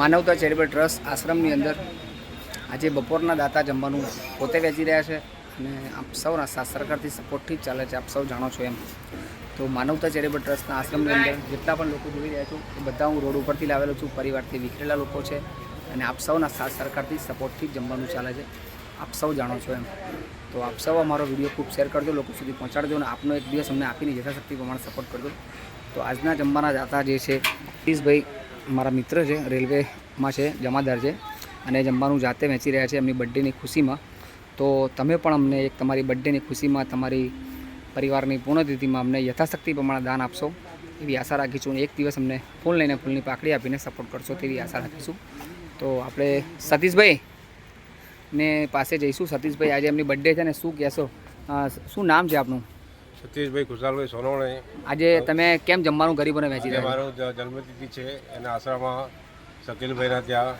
માનવતા charitable trust આશ્રમની અંદર આજે બપોરના દાતા જમવાનું પોતે વેચી રહ્યા છે અને આપ સૌના સાથ સરકારથી સપોર્ટથી ચાલે છે, આપ સૌ જાણો છો એમ. તો માનવતા ચેરિટેબલ ટ્રસ્ટના આશ્રમની અંદર જેટલા પણ લોકો જોઈ રહ્યા છું, એ બધા હું રોડ ઉપરથી લાવેલો છું, પરિવારથી વિખરેલા લોકો છે અને આપ સૌના સાથ સરકારથી સપોર્ટથી જમવાનું ચાલે છે. આપ સૌ જાણો છો એમ. તો આપ સૌ અમારો વીડિયો ખૂબ શેર કરજો, લોકો સુધી પહોંચાડજો અને આપનો એક દિવસ અમને આપીને યથાશક્તિ પ્રમાણે સપોર્ટ કરજો. તો આજના જમવાના દાતા જે છે નીતિશભાઈ મારા મિત્ર છે, રેલવેમાં છે, જમાદાર છે અને જમવાનું જાતે વેચી રહ્યા છે એમની બર્થડેની ખુશીમાં. તો તમે પણ અમને એક તમારી બર્થડેની ખુશીમાં, તમારી પરિવારની પૂર્ણતિથિમાં અમને યથાશક્તિ પ્રમાણે દાન આપશો એવી આશા રાખીશું છું. એક દિવસ અમને ફૂલ લઈને ફૂલની પાકડી આપીને સપોર્ટ કરશો તેવી આશા રાખીશું. તો આપણે સતીશભાઈ ને પાસે જઈશું. સતીશભાઈ આજે એમની બર્થડે છે ને શું કહેશો? શું નામ છે આપનું? સતીશભાઈ ખુશાલભાઈ સોનવણે આજે તમે કેમ જમવાનું ગરીબોને વેચી રહ્યા મારો જન્મતિથિ છે. એના આશ્રમમાં શકીલભાઈના ત્યાં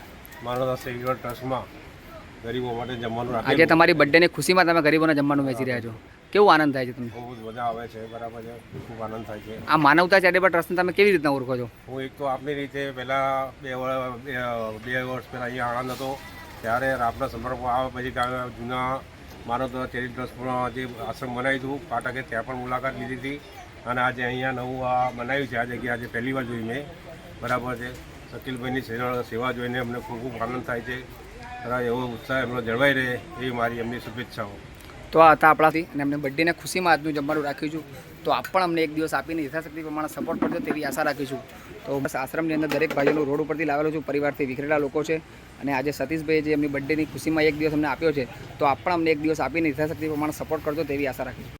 માનવદાસ સેક્યુલર ટ્રસ્ટમાં ગરીબો માટે જમવાનું આજે તમારી બર્થડેની ખુશીમાં તમે ગરીબોને જમવાનું વેચી રહ્યા છો. કેવું આનંદ થાય છે તમને? બહુ જ મજા આવે છે. બરાબર છે. ખૂબ આનંદ થાય છે. આ માનવતા ચેરિટેબલ ટ્રસ્ટને તમે કેવી રીતના ઓળખો છો? હું એક તો આપની રીતે પહેલાં બે બે વર્ષ પહેલાં અહીંયા આણંદ હતો. ત્યારે આપણા સમર્પણ આવે પછી જૂના તો ચેરી ટ્રસ્ટમાં જે આશ્રમ બનાવ્યું હતું પાટકે ત્યાં પણ મુલાકાત લીધી હતી. અને આજે અહીંયા નવું આ બનાવ્યું છે, આ જગ્યા આજે પહેલી વાર જોઈ મેં. બરાબર છે. શકીલભાઈની સેવા જોઈને અમને ખૂબ ખૂબ આનંદ થાય છે. એવો ઉત્સાહ એમનો જળવાઈ રહે એવી મારી એમની શુભેચ્છાઓ. તો આ હતા આપણાથી અને અમને બર્થડેને ખુશીમાં આજનું જમવાનું રાખ્યું છું. તો આપ પણ અમને એક દિવસ આપીને યથાશક્તિ પ્રમાણે સપોર્ટ કરજો તેવી આશા રાખીશું તો બસ આશ્રમની અંદર દરેક ભાઈઓનું રોડ ઉપરથી લાવેલો છું. પરિવારથી વિખરેલા લોકો છે અને આજે સતીશભાઈ જે એમની બર્થડેની ખુશીમાં એક દિવસ અમને આપ્યો છે, તો આપ પણ અમને એક દિવસ આપીને યથાશક્તિ પ્રમાણે સપોર્ટ કરજો તેવી આશા રાખીશું